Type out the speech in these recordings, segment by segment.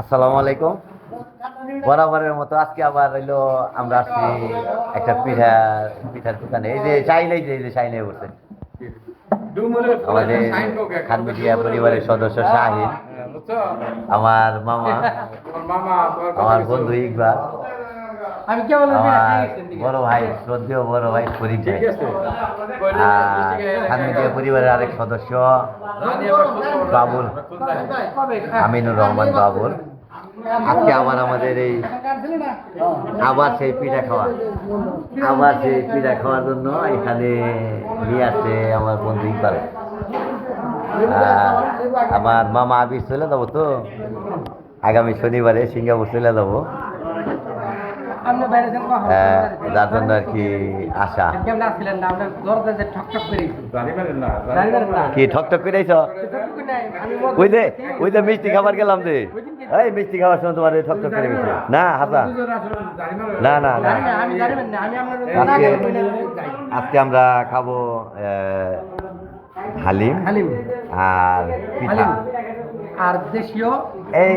আসসালামু আলাইকুম। বরাবরের মতো আজকে আবার হইল আমরা আসছি একটা পিঠা পিঠার দোকানে। এই যে চাইলে যে এই যে চাইলে বসে। আমাদের খানমিটিয়া পরিবারের সদস্য শাহিন আমার মামা আমার বন্ধু ইকবাল। আমি কেবল আমার বড় ভাই শ্রদ্ধেয় বড় ভাই ফরিদ ভাই। আর খানমিটিয়া পরিবারের আরেক সদস্য বাবুল। আমিনুর রহমান বাবুল। আজকে আবার আমাদের এই আবার সেই পিঠা খাওয়া। আবার সেই পিঠা খাওয়ার জন্য এখানে নিয়ে আসছে আমার বন্ধু ইকবাল। আমার মামা আবির চলে যাব তো। আগামী শনিবারে সিঙ্গাপুর চলে যাব আমরা বাইরে যান কখন আহ, যার জন্য আর কি আশা। কি ঠকঠক করে আইছ? ঠক নাই আমি ওই যে ওই যে মিষ্টি খাবার গেলাম যে। এই মিষ্টি খাওয়ার সময় তোমার ঠকঠক করে গেছে। না। হাসা। না। না না আজকে না কইলে যাই আজকে আমরা খাব হালিম হালিম। আর পিঠা। আর দেশীয় এই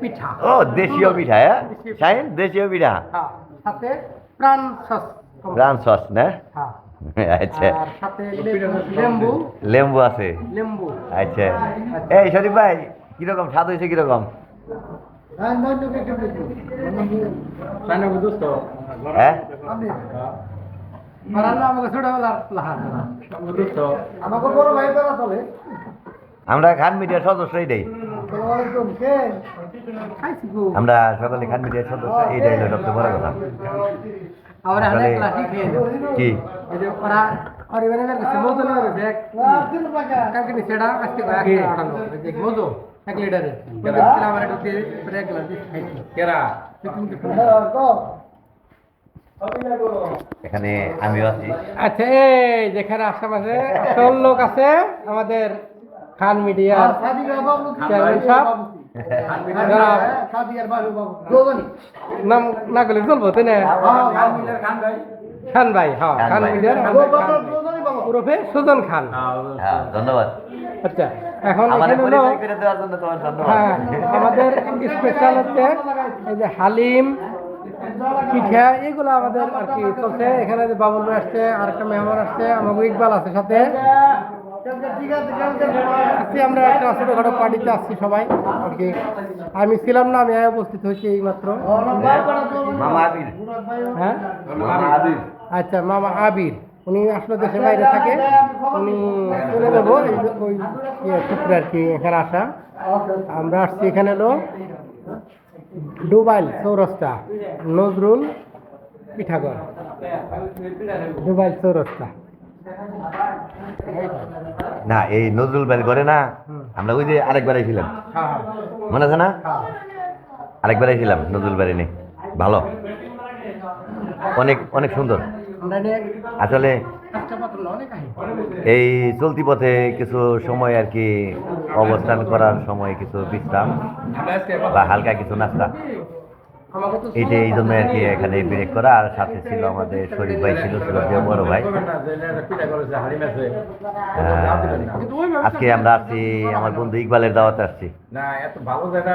পিঠা। ও দেশীয় পিঠা হ্যাঁ? শাইন দেশীয় পিঠা? হ্যাঁ সাথে প্রাণ সস। প্রাণ সস না? হ্যাঁ। আচ্ছা। সাথে লেম্বু লেম্বু আছে? লেম্বু আচ্ছা। এই শরীফ ভাই কীরকম? স্বাদ হয়েছে কীরকম? হ্যাঁ? আমরা খান মিডিয়ার সদস্যই দেই। আমরা সকলে খান মিডিয়ার সদস্য এইটাই হলো সবচেয়ে বড় কথা। কি? এই যে ওরা ওর এবারে বের করছে মজু নিয়ে গেছে এক দিন টাকা কালকে নিচে এটা আজকে এক লিটার আটানো দেখ মজু এক লিটারে। কিলো আমার একটু দিয়ে পরে এক গ্লাস দিয়ে খাইছি। কেরা? কো এখানে আমিও আছি। আচ্ছা এই যেখানে আশেপাশে আসল লোক আছে আমাদের খান মিডিয়ার দুজনই নাম না করলে চলবো তাই না? খান ভাই। হ্যাঁ খান খান ভাই। মিডিয়ার দুজনই ওরফে সুজন খান। হ্যাঁ ধন্যবাদ। আচ্ছা এখন আমার এখানে হলো পরিচয় করে দেওয়ার জন্য তোমার ধন্যবাদ। হ্যাঁ আমাদের স্পেশাল হচ্ছে এই যে হালিম পিঠা এগুলো আমাদের আর কি চলছে। এখানে যে বাবুল আসছে আর একটা মেহমান আসছে আমাকে ইকবাল আছে সাথে। আজকে আমরা একটা ছোটখাটো পার্টিতে আসছি সবাই। আর কি আমি ছিলাম না আমি উপস্থিত হয়েছি এই মাত্র হ্যাঁ? আচ্ছা মামা আবির। উনি আসলে দেশের বাইরে থাকে। উনি চলে যাব ওই ইয়ে সূত্রে আর কি এখানে আসা। আমরা আসছি এখানে হলো ডুবাইল চৌরাস্তা নজরুল পিঠাগড়। ডুবাইল চৌরাস্তা। না, এই নজরুল বেল করে না, আমরা ওই যে আরেকবার হ্যাঁ মনে আছে না? আরেকবার আইছিলাম নজরুল বাড়ি নেই ভালো। অনেক অনেক সুন্দর। আসলে। এই চলতি পথে কিছু সময় আর কি অবস্থান করার সময় কিছু বিশ্রাম বা হালকা কিছু নাস্তা। আমাকে যে এই জন্য আর কি এখানে ব্রেক করা আর সাথে ছিল আমাদের শরীফ ভাই ছিল শ্রদ্ধেয় বড় ভাই। আজকে আমরা আসছি আমার বন্ধু ইকবালের দাওয়াতে আসছি। না এত ভালো জায়গা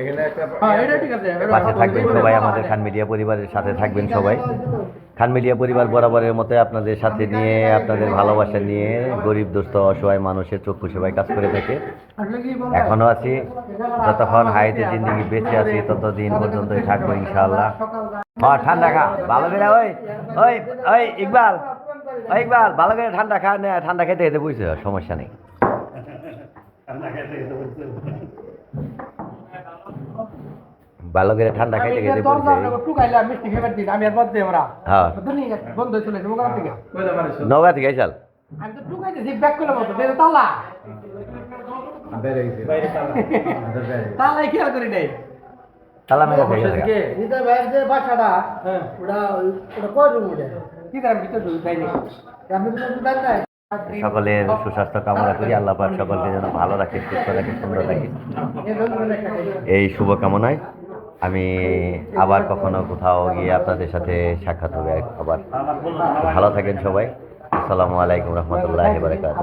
এখানে একটা হ্যাঁ এটা ঠিক আছে এটা পাশে থাকবেন সবাই আমাদের খান মিডিয়া পরিবারের সাথে থাকবেন সবাই। খান মিডিয়া পরিবার বরাবরের মতো আপনাদের সাথে নিয়ে, আপনাদের ভালোবাসা নিয়ে গরিব, দুস্থ, অসহায় মানুষের চক্ষু সেবায় কাজ করে থাকে। আসলে কি বলব? এখনও আছি। যতক্ষণ হাইতে জিন্দগি বেঁচে আছি, ততদিন পর্যন্তই থাকব ইনশাআল্লাহ। হ্যাঁ ঠান্ডা খা। ভালো করে, ওই ওই ওই, ইকবাল। ওই, ইকবাল, ভালো করে ঠান্ডা খা, না, ঠান্ডা খেতে খেতে বুঝছে, সমস্যা নেই। ঠান্ডা যে খেতে দরজা বুঝছে টুকাইলাম, মিষ্টি খেবার দিন, আমি আর বাদ দিই আমরা। হ্যাঁ বুঝলি? বন্ধ হয়ে চলে এসেছে, মোকাম থেকে। নগা থেকে আইসাল? তালা। করি মেরে থেকে বাসাটা হ্যাঁ। ওটা ওটা কয় রুম ওটা? কি জানি, ভিতরে ঢুকে আমি তো জানি না সকলের সুস্বাস্থ্য কামনা করি আল্লাহ পাক সকলকে যেন ভালো রাখে সুস্থ রাখে সুন্দর রাখে। এই শুভকামনায় আমি আবার কখনো কোথাও গিয়ে আপনাদের সাথে সাক্ষাৎ হবে আবার ভালো থাকেন সবাই। আসসালামু আলাইকুম রহমতুল্লাহ বারকাত